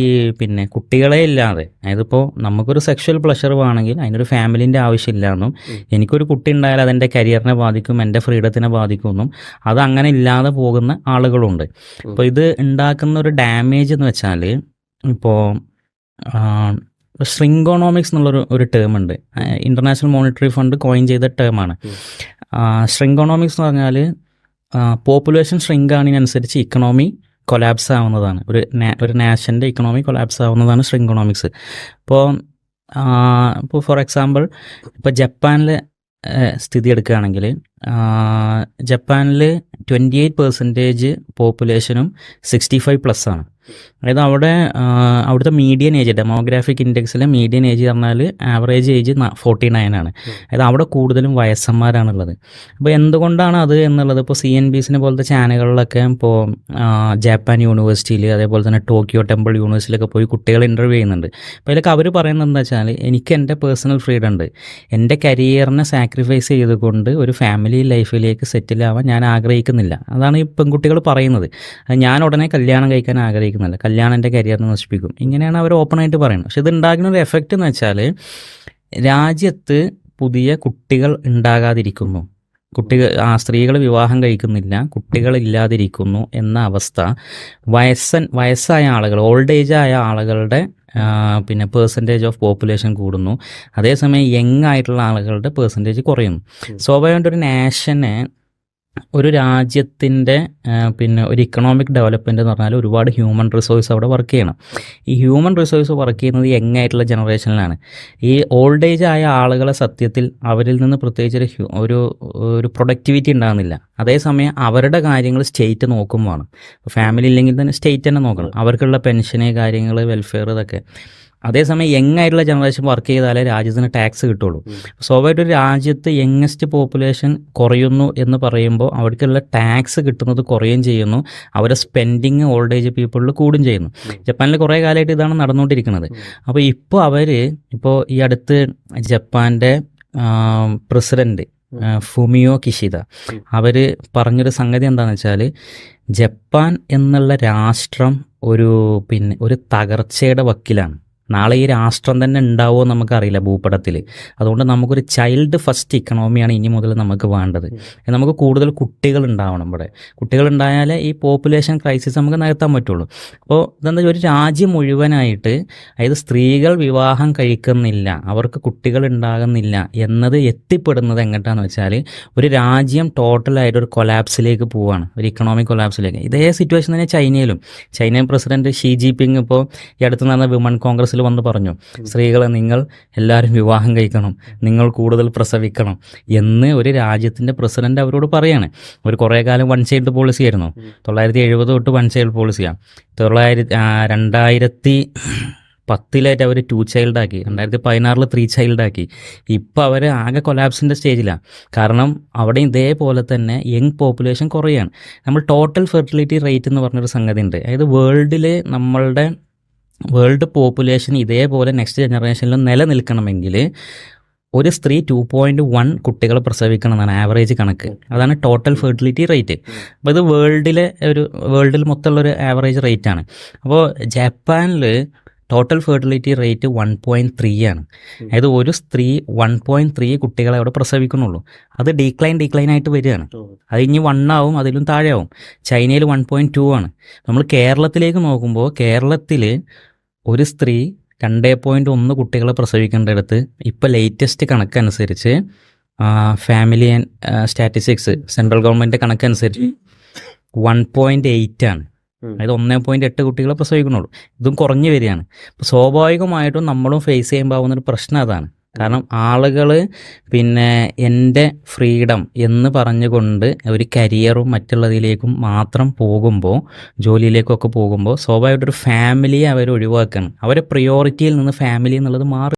ഈ പിന്നെ കുട്ടികളെ ഇല്ലാതെ അതായത് ഇപ്പോൾ നമുക്കൊരു സെക്ഷൽ പ്ലഷർ വേണമെങ്കിൽ അതിനൊരു ഫാമിലിന്റെ ആവശ്യമില്ല എന്നും എനിക്കൊരു കുട്ടി ഉണ്ടായാൽ അതെന്റെ കരിയറിനെ ബാധിക്കും എന്റെ ഫ്രീഡത്തിനെ ബാധിക്കും എന്നും അത് അങ്ങനെ ഇല്ലാതെ പോകുന്ന ആളുകളുണ്ട്. അപ്പോൾ ഇത് ഉണ്ടാക്കുന്ന ഒരു ഡാമേജ് എന്ന് വെച്ചാൽ ഇപ്പോൾ ശ്രിങ്കോണോമിക്സ് എന്നുള്ളൊരു ഒരു ടേം ഉണ്ട്. ഇന്റർനാഷണൽ മോണിറ്ററി ഫണ്ട് കോയിൻ ചെയ്ത ടേമാണ് ശ്രിങ്കോണോമിക്സ് എന്ന് പറഞ്ഞാൽ പോപ്പുലേഷൻ ഷ്രിങ്ക് ആണിനനുസരിച്ച് ഇക്കണോമി കൊലാപ്സ് ആവുന്നതാണ്. ഒരു ഒരു നാഷന്റെ ഇക്കണോമി കൊലാപ്സ് ആവുന്നതാണ് ഇക്കണോമിക്സ് ഇപ്പോൾ ഇപ്പോൾ ഫോർ എക്സാമ്പിൾ ഇപ്പോൾ ജപ്പാനിലെ സ്ഥിതി എടുക്കുകയാണെങ്കിൽ ജപ്പാനിൽ ട്വന്റി എയ്റ്റ് പെർസെന്റേജ് പോപ്പുലേഷനും സിക്സ്റ്റി ഫൈവ് പ്ലസ് ആണ്. അതായത് അവിടെ അവിടുത്തെ മീഡിയൻ ഏജ് ഡെമോഗ്രാഫിക് ഇൻഡെക്സിലെ മീഡിയൻ ഏജ് പറഞ്ഞാൽ ആവറേജ് ഏജ് ഫോർട്ടി നയൻ ആണ്. അതായത് അവിടെ കൂടുതലും വയസ്സന്മാരാണുള്ളത്. അപ്പോൾ എന്തുകൊണ്ടാണ് അത് എന്നുള്ളത്? ഇപ്പോൾ സി എൻ ബി സിനെ പോലത്തെ ചാനലുകളിലൊക്കെ ഇപ്പോൾ ജാപ്പാൻ യൂണിവേഴ്സിറ്റിയിൽ അതേപോലെ തന്നെ ടോക്കിയോ ടെമ്പിൾ യൂണിവേഴ്സിറ്റിയിലൊക്കെ പോയി കുട്ടികൾ ഇന്റർവ്യൂ ചെയ്യുന്നുണ്ട്. അപ്പോൾ അതിലൊക്കെ അവർ പറയുന്നത് എന്താ വെച്ചാൽ എനിക്ക് എന്റെ പേഴ്സണൽ ഫ്രീഡം ഉണ്ട്. എന്റെ കരിയറിനെ സാക്രിഫൈസ് ചെയ്തുകൊണ്ട് ഒരു ഫാമിലി ലൈഫിലേക്ക് സെറ്റിൽ ആവാൻ ഞാൻ ആഗ്രഹിക്കുന്നില്ല. അതാണ് ഈ പെൺകുട്ടികൾ പറയുന്നത്. ഞാൻ ഉടനെ കല്യാണം കഴിക്കാൻ ആഗ്രഹിക്കുന്നില്ല. കല്യാണം എന്റെ കരിയറിനെ നശിപ്പിക്കും. ഇങ്ങനെയാണ് അവർ ഓപ്പണായിട്ട് പറയുന്നത്. പക്ഷെ ഇത് ഉണ്ടാകുന്ന ഒരു എഫക്റ്റ് എന്ന് വെച്ചാൽ രാജ്യത്ത് പുതിയ കുട്ടികൾ ഉണ്ടാകാതിരിക്കുന്നു. കുട്ടികൾ ആ സ്ത്രീകൾ വിവാഹം കഴിക്കുന്നില്ല. കുട്ടികളില്ലാതിരിക്കുന്നു എന്ന അവസ്ഥ വയസ്സൻ വയസ്സായ ആളുകൾ ഓൾഡ് ഏജ് ആയ ആളുകളുടെ പിന്നെ പേഴ്സന്റേജ് ഓഫ് പോപ്പുലേഷൻ കൂടുന്നു. അതേസമയം യങ് ആയിട്ടുള്ള ആളുകളുടെ പേഴ്സന്റേജ് കുറയുന്നു. സ്വാഭാവികമായിട്ട് ഒരു നാഷനെ ഒരു രാജ്യത്തിന്റെ പിന്നെ ഒരു ഇക്കണോമിക് ഡെവലപ്മെന്റ് എന്ന് പറഞ്ഞാൽ ഒരുപാട് ഹ്യൂമൻ റിസോഴ്സ് അവിടെ വർക്ക് ചെയ്യണം. ഈ ഹ്യൂമൻ റിസോഴ്സ് വർക്ക് ചെയ്യുന്നത് യങ് ആയിട്ടുള്ള ജനറേഷനിലാണ് ഈ ഓൾഡ് ഏജ് ആയ ആളുകളെ സത്യത്തിൽ അവരിൽ നിന്ന് പ്രത്യേകിച്ച് ഒരു ഒരു ഒരു പ്രൊഡക്ടിവിറ്റി ഉണ്ടാകുന്നില്ല. അതേസമയം അവരുടെ കാര്യങ്ങൾ സ്റ്റേറ്റ് നോക്കുമ്പോഴാണ്. ഫാമിലി ഇല്ലെങ്കിൽ തന്നെ സ്റ്റേറ്റ് തന്നെ നോക്കണം. അവർക്കുള്ള പെൻഷന് കാര്യങ്ങൾ വെൽഫെയർ ഇതൊക്കെ. അതേസമയം യങ് ആയിട്ടുള്ള ജനറേഷൻ വർക്ക് ചെയ്താലേ രാജ്യത്തിന് ടാക്സ് കിട്ടുള്ളൂ. സ്വാഭാവികമായിട്ട് ഒരു രാജ്യത്ത് യങ്ങസ്റ്റ് പോപ്പുലേഷൻ കുറയുന്നു എന്ന് പറയുമ്പോൾ അവർക്കുള്ള ടാക്സ് കിട്ടുന്നത് കുറയുകയും ചെയ്യുന്നു. അവരുടെ സ്പെൻഡിങ് ഓൾഡ് ഏജ് പീപ്പിളിൽ കൂടും ചെയ്യുന്നു ജപ്പാനിൽ കുറേ കാലമായിട്ട് ഇതാണ് നടന്നുകൊണ്ടിരിക്കുന്നത്. അപ്പോൾ ഇപ്പോൾ അവർ ഇപ്പോൾ ഈ അടുത്ത് ജപ്പാന്റെ പ്രസിഡന്റ് ഫുമിയോ കിഷിത അവർ പറഞ്ഞൊരു സംഗതി എന്താണെന്ന് വെച്ചാൽ ജപ്പാൻ എന്നുള്ള രാഷ്ട്രം ഒരു പിന്നെ ഒരു തകർച്ചയുടെ വക്കിലാണ്. നാളെ ഈ രാഷ്ട്രം തന്നെ ഉണ്ടാവുമോ നമുക്കറിയില്ല ഭൂപടത്തിൽ അതുകൊണ്ട് നമുക്കൊരു ചൈൽഡ് ഫസ്റ്റ് ഇക്കണോമിയാണ് ഇനി മുതൽ നമുക്ക് വേണ്ടത്. നമുക്ക് കൂടുതൽ കുട്ടികൾ ഉണ്ടാവണം ഇവിടെ. കുട്ടികൾ ഉണ്ടായാലേ ഈ പോപ്പുലേഷൻ ക്രൈസിസ് നമുക്ക് നികത്താൻ പറ്റുള്ളൂ. അപ്പോൾ ഇതെന്താ ഒരു രാജ്യം മുഴുവനായിട്ട് അതായത് സ്ത്രീകൾ വിവാഹം കഴിക്കുന്നില്ല അവർക്ക് കുട്ടികൾ ഉണ്ടാകുന്നില്ല എന്നത് എത്തിപ്പെടുന്നത് എങ്ങോട്ടാന്ന് വെച്ചാൽ ഒരു രാജ്യം ടോട്ടലായിട്ട് ഒരു കൊലാപ്സിലേക്ക് പോവാണ്. ഒരു ഇക്കണോമിക് കൊലാപ്സിലേക്ക് ഇതേ സിറ്റുവേഷൻ തന്നെ ചൈനയിലും. ചൈനയിൽ പ്രസിഡന്റ് ഷീ ജി പിങ് ഇപ്പോൾ ഈ അടുത്ത് നടന്ന വിമൺ കോൺഗ്രസ്സിൽ വന്ന് പറഞ്ഞു സ്ത്രീകളെ നിങ്ങൾ എല്ലാവരും വിവാഹം കഴിക്കണം നിങ്ങൾ കൂടുതൽ പ്രസവിക്കണം എന്ന് ഒരു രാജ്യത്തിന്റെ പ്രസിഡന്റ് അവരോട് പറയാണ്. ഒരു കുറേ കാലം വൺ ചൈൽഡ് പോളിസി ആയിരുന്നു തൊള്ളായിരത്തി എഴുപത് തൊട്ട് വൺ ചൈൽഡ് പോളിസിയാണ് തൊള്ളായിരത്തി രണ്ടായിരത്തി പത്തിലായിട്ട് അവർ ടു ചൈൽഡാക്കി രണ്ടായിരത്തി പതിനാറിൽ ത്രീ ചൈൽഡാക്കി ഇപ്പോൾ അവർ ആകെ കൊലാപ്സിന്റെ സ്റ്റേജിലാണ് കാരണം അവിടെ ഇതേപോലെ തന്നെ യങ് പോപ്പുലേഷൻ കുറയാണ്. നമ്മൾ ടോട്ടൽ ഫെർട്ടിലിറ്റി റേറ്റ് എന്ന് പറഞ്ഞൊരു സംഗതി ഉണ്ട് അതായത് വേൾഡിൽ നമ്മളുടെ വേൾഡ് പോപ്പുലേഷൻ ഇതേപോലെ നെക്സ്റ്റ് ജനറേഷനിൽ നിലനിൽക്കണമെങ്കിൽ ഒരു സ്ത്രീ ടു പോയിന്റ് വൺ കുട്ടികൾ പ്രസവിക്കണം എന്നാണ് ആവറേജ് കണക്ക് അതാണ് ടോട്ടൽ ഫെർട്ടിലിറ്റി റേറ്റ് അപ്പോൾ ഇത് വേൾഡിലെ ഒരു വേൾഡിൽ മൊത്തമുള്ള ഒരു ആവറേജ് റേറ്റ് ആണ്. അപ്പോൾ ജപ്പാനിൽ total fertility rate one point three ആണ്. അതായത് ഒരു സ്ത്രീ വൺ പോയിന്റ് ത്രീ കുട്ടികളെ അവിടെ പ്രസവിക്കുന്നുള്ളൂ. അത് ഡീക്ലൈൻ ഡീക്ലൈൻ ആയിട്ട് വരികയാണ്. അത് ഇനി വൺ ആവും അതിലും താഴെ ആവും ചൈനയിൽ വൺ പോയിന്റ് ടു ആണ്. നമ്മൾ കേരളത്തിലേക്ക് നോക്കുമ്പോൾ കേരളത്തിൽ ഒരു സ്ത്രീ രണ്ടേ പോയിന്റ് ഒന്ന് കുട്ടികളെ പ്രസവിക്കേണ്ടടുത്ത് ഇപ്പോൾ ലേറ്റസ്റ്റ് കണക്കനുസരിച്ച് family and statistics central government കണക്കനുസരിച്ച് വൺ പോയിന്റ് എയ്റ്റ് ആണ്. അതായത് ഒന്നേ പോയിന്റ് എട്ട് കുട്ടികളെ പ്രസവിക്കുന്നുള്ളൂ. ഇതും കുറഞ്ഞു വരികയാണ്. അപ്പോൾ സ്വാഭാവികമായിട്ടും നമ്മളും ഫേസ് ചെയ്യുമ്പോൾ ഒരു പ്രശ്നം അതാണ്. കാരണം ആളുകൾ പിന്നെ എന്റെ ഫ്രീഡം എന്ന് പറഞ്ഞുകൊണ്ട് ഒരു കരിയറും മറ്റുള്ളതിലേക്കും മാത്രം പോകുമ്പോൾ ജോലിയിലേക്കൊക്കെ പോകുമ്പോൾ സ്വാഭാവികമായിട്ടൊരു ഫാമിലിയെ അവർ ഒഴിവാക്കണം അവരെ പ്രയോറിറ്റിയിൽ നിന്ന് ഫാമിലി എന്നുള്ളത് മാറി